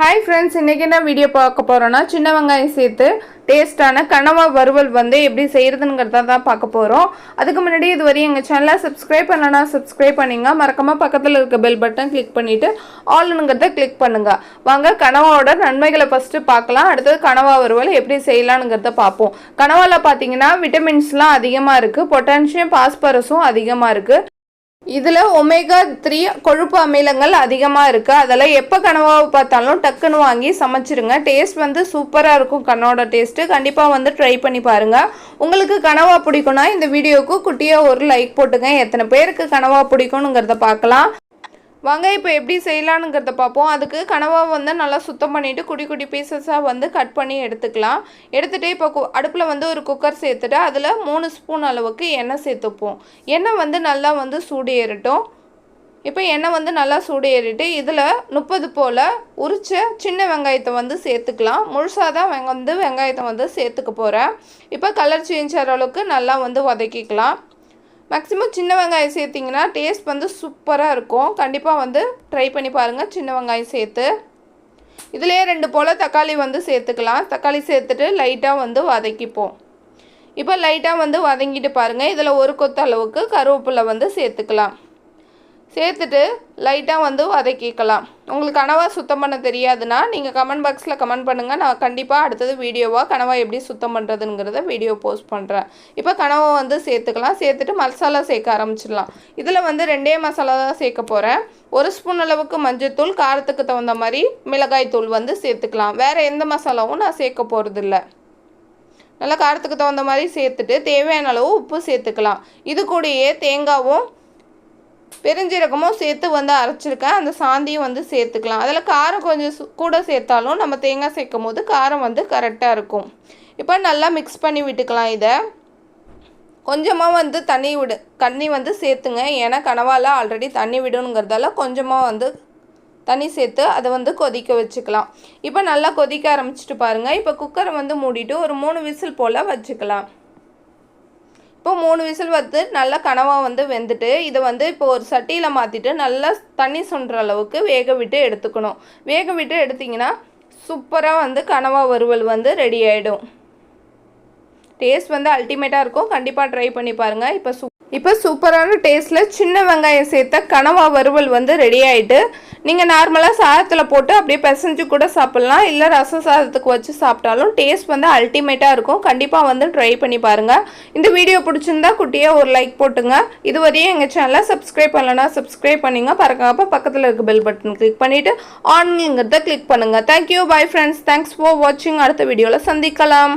Hi friends இன்றைக்கி என்ன video பார்க்க போகிறோன்னா சின்ன வெங்காயம் சேர்த்து டேஸ்ட்டான கனவா வறுவல் வந்து எப்படி செய்கிறதுங்கிறத தான் பார்க்க போகிறோம் அதுக்கு முன்னாடி இது வரையும் எங்கள் சேனலை சப்ஸ்கிரைப் பண்ணலன்னா சப்ஸ்கிரைப் பண்ணிங்க. மறக்காமல் பக்கத்தில் இருக்க பெல் பட்டன் கிளிக் பண்ணிவிட்டு ஆல்னுங்கிறத கிளிக் பண்ணுங்கள் வாங்க கனவாவோட நன்மைகளை ஃபஸ்ட்டு பார்க்கலாம். அடுத்தது கனவா வறுவல் எப்படி செய்யலானுங்கிறத பார்ப்போம். கனவாவில் பார்த்தீங்கன்னா விட்டமின்ஸ்லாம் அதிகமாக இருக்குது பொட்டான்ஷியம் பாஸ்பரஸும் அதிகமாக இருக்குது இதில் ஒமேகா த்ரீ கொழுப்பு அமிலங்கள் அதிகமாக இருக்குது அதெல்லாம் எப்போ கனவாவை பார்த்தாலும் டக்குன்னு வாங்கி சமைச்சிருங்க. டேஸ்ட் வந்து சூப்பராக இருக்கும் கண்ணோட டேஸ்ட்டு கண்டிப்பாக வந்து ட்ரை பண்ணி பாருங்கள் உங்களுக்கு கனவா பிடிக்கும்னா இந்த வீடியோவுக்கு குட்டியாக ஒரு லைக் போட்டுங்க. எத்தனை பேருக்கு கனவா பிடிக்கும்ங்கிறத பார்க்கலாம். வாங்க இப்போ எப்படி செய்யலானுங்கிறத பார்ப்போம். அதுக்கு கனவா வந்து நல்லா சுத்தம் பண்ணிவிட்டு குடி குடி பீசஸாக வந்து கட் பண்ணி எடுத்துக்கலாம். எடுத்துகிட்டு இப்போ கு அடுப்பில் வந்து ஒரு குக்கர் சேர்த்துட்டு அதில் மூணு ஸ்பூன் அளவுக்கு எண்ணெய் சேர்த்துப்போம். எண்ணெய் வந்து நல்லா வந்து சூடு ஏறட்டும் இப்போ எண்ணெய் வந்து நல்லா சூடு ஏறிட்டு இதில் முப்பது போல் உரித்த சின்ன வெங்காயத்தை வந்து சேர்த்துக்கலாம். முழுசாக தான் வெங்க வந்து வெங்காயத்தை வந்து சேர்த்துக்க போகிறேன் இப்போ கலர் சேஞ்ச் ஆகிற அளவுக்கு நல்லா வந்து வதக்கிக்கலாம். மேக்ஸிமம் சின்ன வெங்காயம் சேர்த்திங்கன்னா டேஸ்ட் வந்து சூப்பராக இருக்கும். கண்டிப்பாக வந்து ட்ரை பண்ணி பாருங்கள் சின்ன வெங்காயம் சேர்த்து. இதிலே ரெண்டு போல் தக்காளி வந்து சேர்த்துக்கலாம். தக்காளி சேர்த்துட்டு லைட்டாக வந்து வதக்கிப்போம். இப்போ லைட்டாக வந்து வதங்கிட்டு பாருங்கள் இதில் ஒரு கொத்த அளவுக்கு கருவேப்பிலை வந்து சேர்த்துக்கலாம். சேர்த்துட்டு லைட்டாக வந்து வதக்கிக்கலாம் உங்களுக்கு கனவா சுத்தம் பண்ண தெரியாதுன்னா நீங்கள் கமெண்ட் பாக்ஸில் கமெண்ட் பண்ணுங்கள் நான் கண்டிப்பாக அடுத்தது வீடியோவாக கனவா எப்படி சுத்தம் பண்ணுறதுங்கிறத வீடியோ போஸ்ட் பண்ணுறேன் இப்போ கனவை வந்து சேர்த்துக்கலாம். சேர்த்துட்டு மசாலா சேர்க்க ஆரம்பிச்சிடலாம். இதில் வந்து ரெண்டே மசாலா தான் சேர்க்க போகிறேன் ஒரு ஸ்பூன் அளவுக்கு மஞ்சத்தூள் காரத்துக்கு தகுந்த மாதிரி மிளகாய் தூள் வந்து சேர்த்துக்கலாம். வேறு எந்த மசாலாவும் நான் சேர்க்க போகிறதில்ல நல்லா காரத்துக்கு தகுந்த மாதிரி சேர்த்துட்டு தேவையான அளவு உப்பு சேர்த்துக்கலாம். இது கூடயே தேங்காவும் பெருஞ்சீரகமும் சேர்த்து வந்து அரைச்சிருக்கேன். அந்த சாந்தியும் வந்து சேர்த்துக்கலாம். அதில் காரம் கொஞ்சம் கூட சேர்த்தாலும் நம்ம தேங்காய் சேர்க்கும் போது காரம் வந்து கரெக்டாக இருக்கும். இப்போ நல்லா மிக்ஸ் பண்ணி விட்டுக்கலாம் இதை. கொஞ்சமாக வந்து தண்ணி விடு தண்ணி வந்து சேர்த்துங்க. ஏன்னா கனவால் ஆல்ரெடி தண்ணி விடணுங்கிறதால கொஞ்சமாக வந்து தண்ணி சேர்த்து அதை வந்து கொதிக்க வச்சுக்கலாம். இப்போ நல்லா கொதிக்க ஆரம்பிச்சிட்டு பாருங்கள் இப்போ குக்கரை வந்து மூடிட்டு ஒரு மூணு விசில் போல் வச்சுக்கலாம். இப்போ மூணு விசில் வந்து நல்லா கனவாக வந்து வெந்துட்டு இதை வந்து இப்போ ஒரு சட்டியில் மாற்றிட்டு நல்லா தண்ணி சுண்டுற அளவுக்கு வேக விட்டு எடுத்துக்கணும். வேக விட்டு எடுத்திங்கன்னா சூப்பராக வந்து கனவா வறுவல் வந்து ரெடி ஆகிடும் டேஸ்ட் வந்து அல்டிமேட்டாக இருக்கும். கண்டிப்பாக ட்ரை பண்ணி பாருங்கள் இப்போ சூ இப்போ சூப்பரான டேஸ்ட்டில் சின்ன வெங்காயம் சேர்த்த கனவா வறுவல் வந்து ரெடி ஆகிட்டு நீங்கள் நார்மலாக சாதத்தில் போட்டு அப்படியே பிசைஞ்சு கூட சாப்பிட்லாம். இல்லை ரசம் சாதத்துக்கு வச்சு சாப்பிட்டாலும் டேஸ்ட் வந்து அல்டிமேட்டாக இருக்கும். கண்டிப்பாக வந்து ட்ரை பண்ணி பாருங்கள் இந்த வீடியோ பிடிச்சிருந்தா குட்டியாக ஒரு லைக் போட்டுங்க. இதுவரையும் எங்கள் சேனலை சப்ஸ்கிரைப் பண்ணலன்னா சப்ஸ்கிரைப் பண்ணிங்க. பறக்காப்ப பக்கத்தில் இருக்க பெல் பட்டன் கிளிக் பண்ணிவிட்டு ஆன்ங்கிறத கிளிக் பண்ணுங்கள் thank you bye friends thanks for வாட்சிங் அடுத்த வீடியோவில் சந்திக்கலாம்.